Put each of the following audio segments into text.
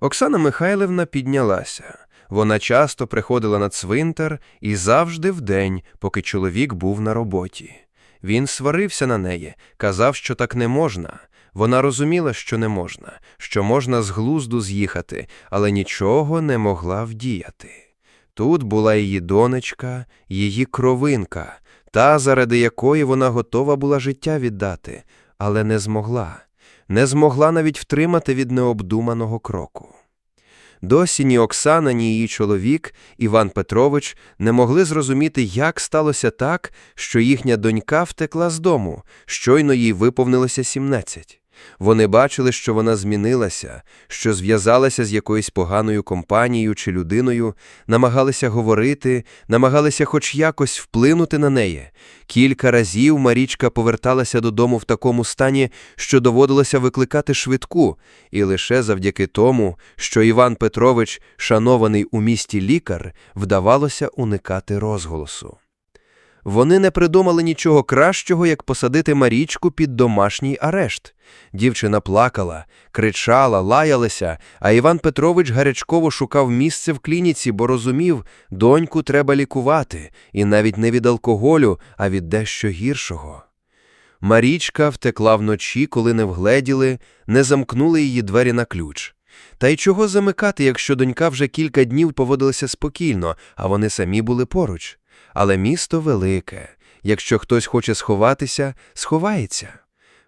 Оксана Михайлівна піднялася. Вона часто приходила на цвинтар і завжди вдень, поки чоловік був на роботі. Він сварився на неї, казав, що так не можна. Вона розуміла, що не можна, що можна з глузду з'їхати, але нічого не могла вдіяти. Тут була її донечка, її кровинка, та, заради якої вона готова була життя віддати, але не змогла, не змогла навіть втримати від необдуманого кроку. Досі ні Оксана, ні її чоловік, Іван Петрович, не могли зрозуміти, як сталося так, що їхня донька втекла з дому, щойно їй виповнилося 17. Вони бачили, що вона змінилася, що зв'язалася з якоюсь поганою компанією чи людиною, намагалися говорити, намагалися хоч якось вплинути на неї. Кілька разів Марічка поверталася додому в такому стані, що доводилося викликати швидку, і лише завдяки тому, що Іван Петрович, шанований у місті лікар, вдавалося уникати розголосу. Вони не придумали нічого кращого, як посадити Марічку під домашній арешт. Дівчина плакала, кричала, лаялася, а Іван Петрович гарячково шукав місце в клініці, бо розумів, доньку треба лікувати, і навіть не від алкоголю, а від дещо гіршого. Марічка втекла вночі, коли не вгледіли, не замкнули її двері на ключ. Та й чого замикати, якщо донька вже кілька днів поводилася спокійно, а вони самі були поруч. Але місто велике. Якщо хтось хоче сховатися, сховається.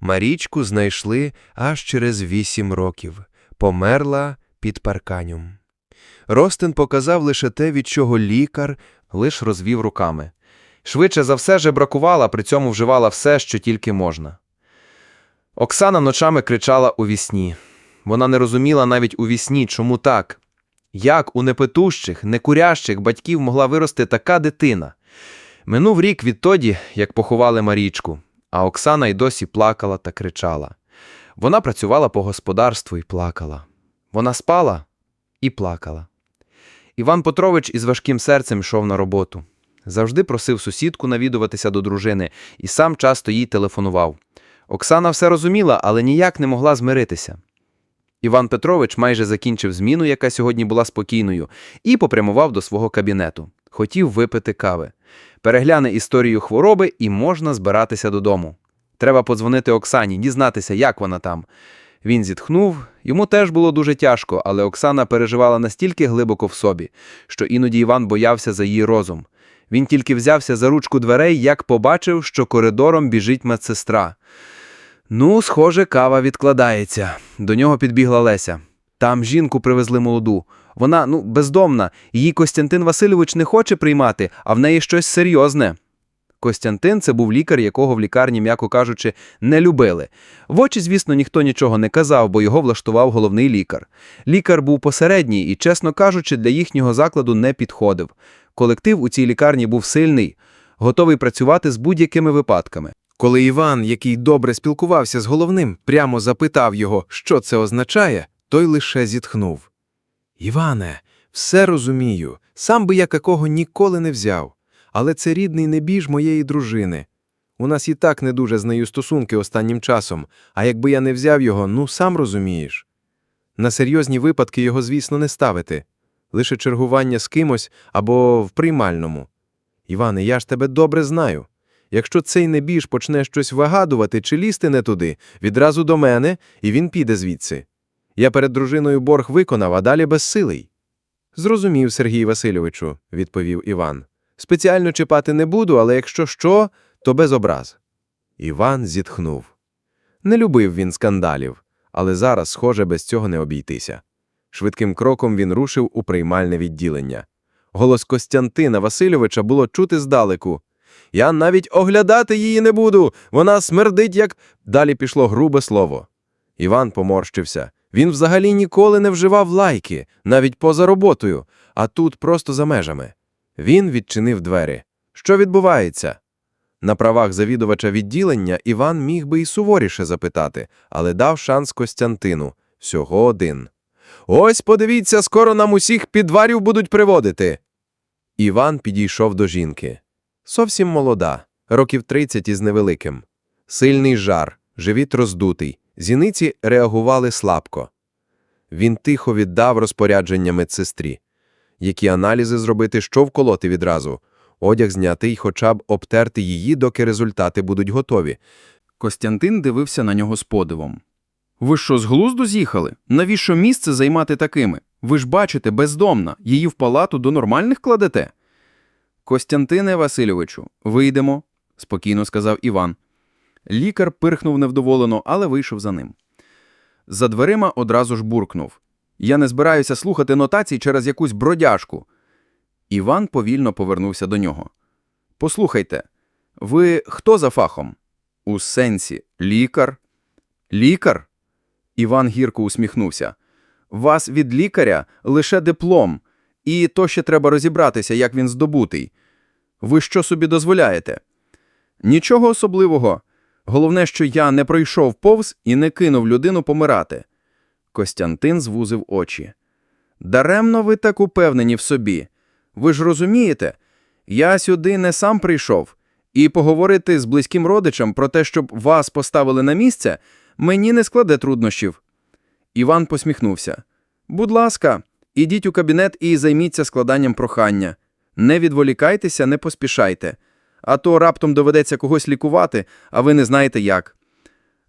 Марічку знайшли аж через вісім років. Померла під парканем. Ростин показав лише те, від чого лікар лиш розвів руками. Швидше за все жебракувала, при цьому вживала все, що тільки можна. Оксана ночами кричала у вісні. Вона не розуміла навіть у вісні, чому так. Як у непитущих, некурящих батьків могла вирости така дитина? Минув рік відтоді, як поховали Марічку, а Оксана й досі плакала та кричала. Вона працювала по господарству і плакала. Вона спала і плакала. Іван Петрович із важким серцем йшов на роботу. Завжди просив сусідку навідуватися до дружини і сам часто їй телефонував. Оксана все розуміла, але ніяк не могла змиритися. Іван Петрович майже закінчив зміну, яка сьогодні була спокійною, і попрямував до свого кабінету. Хотів випити кави. Перегляне історію хвороби і можна збиратися додому. Треба подзвонити Оксані, дізнатися, як вона там. Він зітхнув, йому теж було дуже тяжко, але Оксана переживала настільки глибоко в собі, що іноді Іван боявся за її розум. Він тільки взявся за ручку дверей, як побачив, що коридором біжить медсестра. Ну, схоже, кава відкладається. До нього підбігла Леся. Там жінку привезли молоду. Вона, ну, бездомна, її Костянтин Васильович не хоче приймати, а в неї щось серйозне. Костянтин це був лікар, якого в лікарні, м'яко кажучи, не любили. В очі, звісно, ніхто нічого не казав, бо його влаштував головний лікар. Лікар був посередній і, чесно кажучи, для їхнього закладу не підходив. Колектив у цій лікарні був сильний, готовий працювати з будь-якими випадками. Коли Іван, який добре спілкувався з головним, прямо запитав його, що це означає, той лише зітхнув. Іване, все розумію, сам би я какого ніколи не взяв. Але це рідний небіж моєї дружини. У нас і так не дуже з нею стосунки останнім часом, а якби я не взяв його, ну сам розумієш. На серйозні випадки його, звісно, не ставити, лише чергування з кимось або в приймальному. Іване, я ж тебе добре знаю. Якщо цей небіж почне щось вигадувати чи лізти не туди, відразу до мене, і він піде звідси. Я перед дружиною борг виконав, а далі безсилий. Зрозумів, Сергій Васильовичу, відповів Іван. Спеціально чіпати не буду, але якщо що, то без образ. Іван зітхнув. Не любив він скандалів, але зараз, схоже, без цього не обійтися. Швидким кроком він рушив у приймальне відділення. Голос Костянтина Васильовича було чути здалеку. Я навіть оглядати її не буду. Вона смердить, як. Далі пішло грубе слово. Іван поморщився. Він взагалі ніколи не вживав лайки, навіть поза роботою, а тут просто за межами. Він відчинив двері. Що відбувається? На правах завідувача відділення Іван міг би і суворіше запитати, але дав шанс Костянтину всього один. Ось подивіться, скоро нам усіх підварів будуть приводити. Іван підійшов до жінки. Зовсім молода, років 30 із невеликим. Сильний жар, живіт роздутий, зіниці реагували слабко. Він тихо віддав розпорядження медсестрі. Які аналізи зробити, що вколоти відразу? Одяг зняти й хоча б обтерти її, доки результати будуть готові. Костянтин дивився на нього з подивом. Ви що, з глузду з'їхали? Навіщо місце займати такими? Ви ж бачите, бездомна, її в палату до нормальних кладете. Костянтине Васильовичу, вийдемо, спокійно сказав Іван. Лікар пирхнув невдоволено, але вийшов за ним. За дверима одразу ж буркнув. Я не збираюся слухати нотацій через якусь бродяжку. Іван повільно повернувся до нього. Послухайте, ви хто за фахом? У сенсі лікар? Лікар? Іван гірко усміхнувся. Вас від лікаря лише диплом, і то ще треба розібратися, як він здобутий. Ви що собі дозволяєте? Нічого особливого. Головне, що я не пройшов повз і не кинув людину помирати. Костянтин звузив очі. Даремно ви так упевнені в собі. Ви ж розумієте, я сюди не сам прийшов, і поговорити з близьким родичем про те, щоб вас поставили на місце, мені не складе труднощів. Іван посміхнувся. Будь ласка, ідіть у кабінет і займіться складанням прохання. Не відволікайтеся, не поспішайте. А то раптом доведеться когось лікувати, а ви не знаєте як.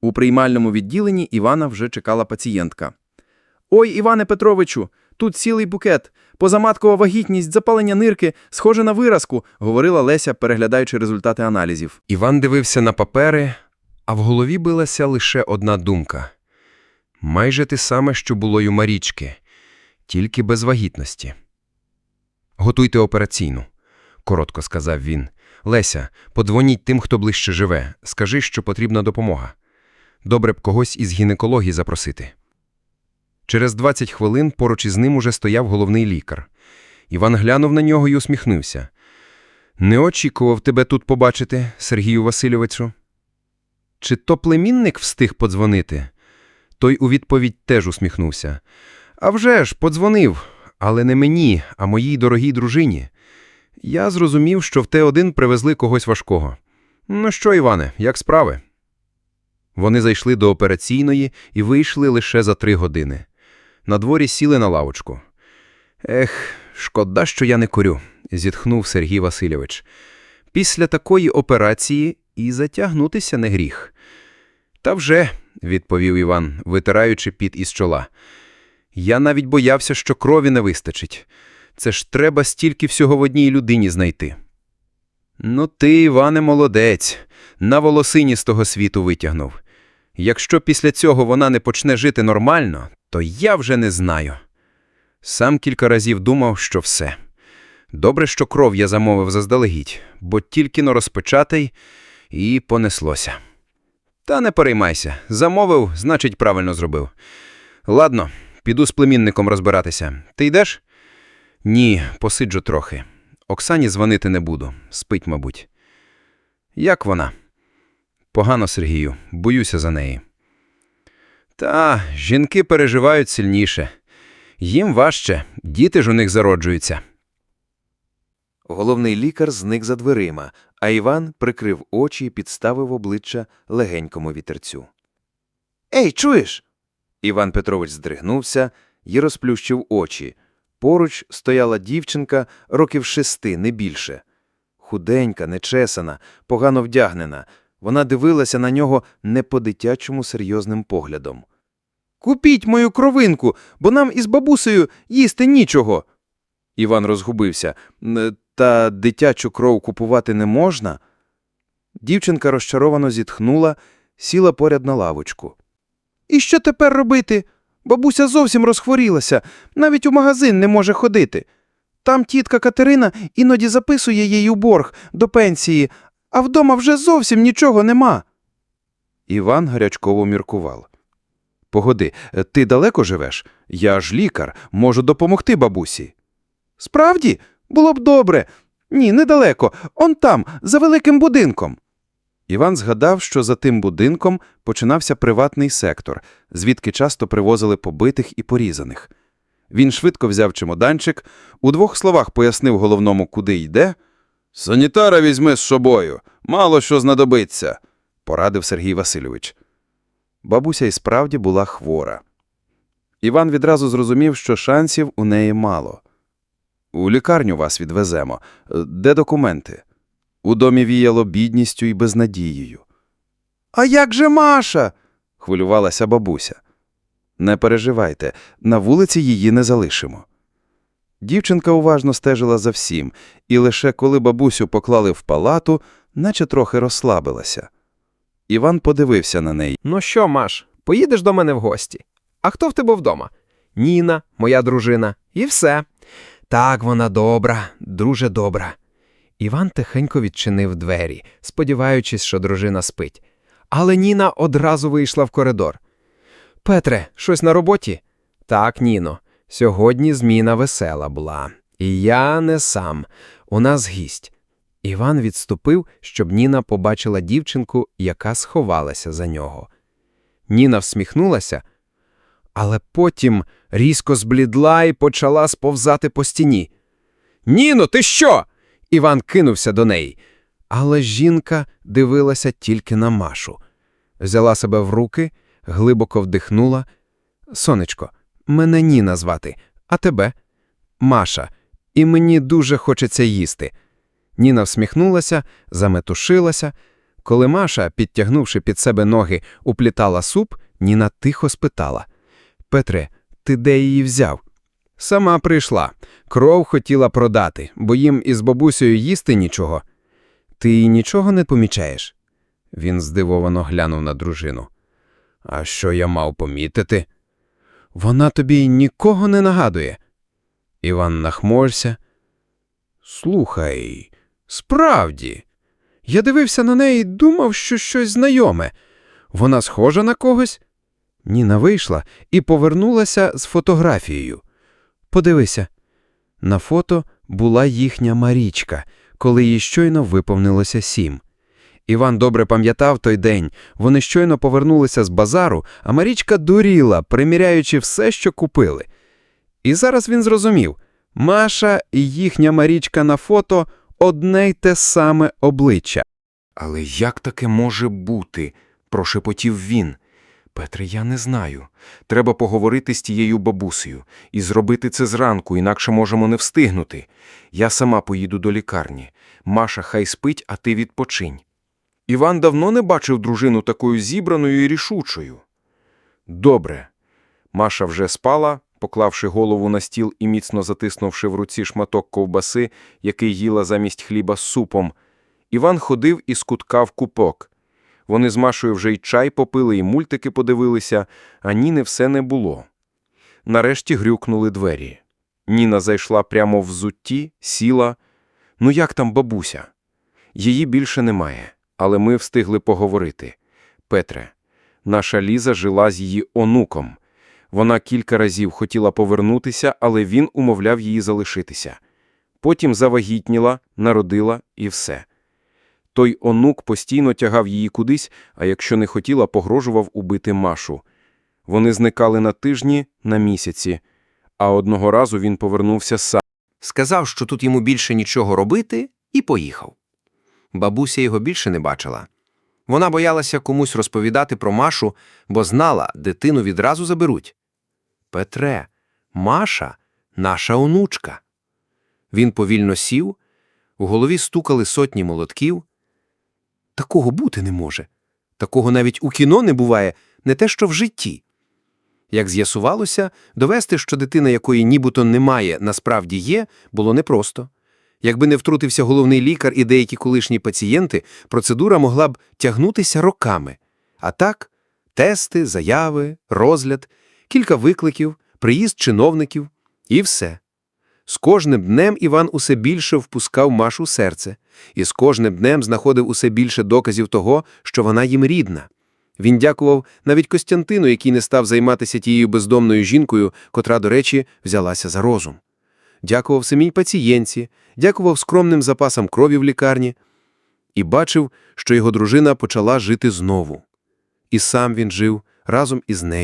У приймальному відділенні Івана вже чекала пацієнтка. Ой, Іване Петровичу, тут цілий букет. Позаматкова вагітність, запалення нирки, схоже на виразку, говорила Леся, переглядаючи результати аналізів. Іван дивився на папери, а в голові билася лише одна думка. Майже те саме, що було й у Марічки, тільки без вагітності. Готуйте операційну, коротко сказав він. Леся, подзвоніть тим, хто ближче живе. Скажи, що потрібна допомога. Добре б когось із гінекології запросити. Через 20 хвилин поруч із ним уже стояв головний лікар. Іван глянув на нього і усміхнувся. Не очікував тебе тут побачити, Сергію Васильовичу. Чи то племінник встиг подзвонити? Той у відповідь теж усміхнувся. А вже ж, подзвонив, але не мені, а моїй дорогій дружині. Я зрозумів, що в Т1 привезли когось важкого. Ну що, Іване, як справи? Вони зайшли до операційної і вийшли лише за три години. На дворі сіли на лавочку. Ех, шкода, що я не курю, зітхнув Сергій Васильович. Після такої операції і затягнутися не гріх. Та вже, відповів Іван, витираючи піт із чола. Я навіть боявся, що крові не вистачить. Це ж треба стільки всього в одній людині знайти. Ну ти, Іване, молодець, на волосині з того світу витягнув. Якщо після цього вона не почне жити нормально, то я вже не знаю. Сам кілька разів думав, що все. Добре, що кров я замовив заздалегідь, бо тільки но розпочатий і понеслося. Та не переймайся, замовив, значить, правильно зробив. Ладно, піду з племінником розбиратися. Ти йдеш? Ні, посиджу трохи. Оксані дзвонити не буду, спить, мабуть. Як вона? Погано, Сергію, боюся за неї. Та, жінки переживають сильніше. Їм важче, діти ж у них зароджуються. Головний лікар зник за дверима, а Іван прикрив очі і підставив обличчя легенькому вітерцю. Ей, чуєш? Іван Петрович здригнувся і розплющив очі. Поруч стояла дівчинка років шести, не більше. Худенька, нечесана, погано вдягнена. Вона дивилася на нього не по-дитячому серйозним поглядом. Купіть мою кровинку, бо нам із бабусею їсти нічого. Іван розгубився. Та дитячу кров купувати не можна. Дівчинка розчаровано зітхнула, сіла поряд на лавочку. І що тепер робити? Бабуся зовсім розхворілася, навіть у магазин не може ходити. Там тітка Катерина іноді записує їй у борг до пенсії, а вдома вже зовсім нічого нема. Іван гарячково міркував. Погоди, ти далеко живеш? Я ж лікар, можу допомогти бабусі. Справді, було б добре. Ні, недалеко. Он там, за великим будинком. Іван згадав, що за тим будинком починався приватний сектор, звідки часто привозили побитих і порізаних. Він швидко взяв чемоданчик, у двох словах пояснив головному, куди йде. Санітара візьми з собою, мало що знадобиться, порадив Сергій Васильович. Бабуся і справді була хвора. Іван відразу зрозумів, що шансів у неї мало. У лікарню вас відвеземо. Де документи? У домі віяло бідністю і безнадією. А як же Маша? хвилювалася бабуся. Не переживайте, на вулиці її не залишимо. Дівчинка уважно стежила за всім, і лише коли бабусю поклали в палату, наче трохи розслабилася. Іван подивився на неї. Ну що, Маш, поїдеш до мене в гості? А хто в тебе вдома? Ніна, моя дружина, і все. Так, вона добра, дуже добра. Іван тихенько відчинив двері, сподіваючись, що дружина спить. Але Ніна одразу вийшла в коридор. Петре, щось на роботі? Так, Ніно, сьогодні зміна весела була. І я не сам. У нас гість. Іван відступив, щоб Ніна побачила дівчинку, яка сховалася за нього. Ніна всміхнулася, але потім різко зблідла і почала сповзати по стіні. Ніно, ти що? Іван кинувся до неї. Але жінка дивилася тільки на Машу. Взяла себе в руки, глибоко вдихнула. Сонечко, мене Ніна звати, а тебе? Маша, і мені дуже хочеться їсти. Ніна всміхнулася, заметушилася. Коли Маша, підтягнувши під себе ноги, уплітала суп, Ніна тихо спитала. Петре, ти де її взяв? Сама прийшла. Кров хотіла продати, бо їм із бабусею їсти нічого. Ти нічого не помічаєш? Він здивовано глянув на дружину. А що я мав помітити? Вона тобі нікого не нагадує. Іван нахмурся. Слухай, справді. Я дивився на неї і думав, що щось знайоме. Вона схожа на когось? Ніна вийшла і повернулася з фотографією. Подивися. На фото була їхня Марічка, коли їй щойно виповнилося сім. Іван добре пам'ятав той день. Вони щойно повернулися з базару, а Марічка дуріла, приміряючи все, що купили. І зараз він зрозумів Маша і їхня Марічка на фото одне й те саме обличчя. Але як таке може бути? прошепотів він. Петре, я не знаю. Треба поговорити з тією бабусею і зробити це зранку, інакше можемо не встигнути. Я сама поїду до лікарні. Маша хай спить, а ти відпочинь. Іван давно не бачив дружину такою зібраною і рішучою. Добре. Маша вже спала, поклавши голову на стіл і міцно затиснувши в руці шматок ковбаси, який їла замість хліба з супом. Іван ходив із кутка в купок. Вони з Машою вже й чай попили, і мультики подивилися, а Ніни все не було. Нарешті грюкнули двері. Ніна зайшла прямо в зутті, сіла. Ну як там бабуся? Її більше немає, але ми встигли поговорити. Петре, наша Ліза жила з її онуком. Вона кілька разів хотіла повернутися, але він умовляв її залишитися. Потім завагітніла, народила і все. Той онук постійно тягав її кудись, а якщо не хотіла, погрожував убити Машу. Вони зникали на тижні, на місяці, а одного разу він повернувся сам. Сказав, що тут йому більше нічого робити, і поїхав. Бабуся його більше не бачила. Вона боялася комусь розповідати про Машу, бо знала, дитину відразу заберуть. Петре, Маша наша онучка. Він повільно сів, у голові стукали сотні молотків. Такого бути не може. Такого навіть у кіно не буває, не те що в житті. Як з'ясувалося, довести, що дитина, якої нібито немає, насправді є, було непросто. Якби не втрутився головний лікар і деякі колишні пацієнти, процедура могла б тягнутися роками. А так, тести, заяви, розгляд, кілька викликів, приїзд чиновників і все. З кожним днем Іван усе більше впускав Машу серце, і з кожним днем знаходив усе більше доказів того, що вона їм рідна. Він дякував навіть Костянтину, який не став займатися тією бездомною жінкою, котра, до речі, взялася за розум. Дякував самій пацієнтці, дякував скромним запасам крові в лікарні і бачив, що його дружина почала жити знову. І сам він жив разом із нею.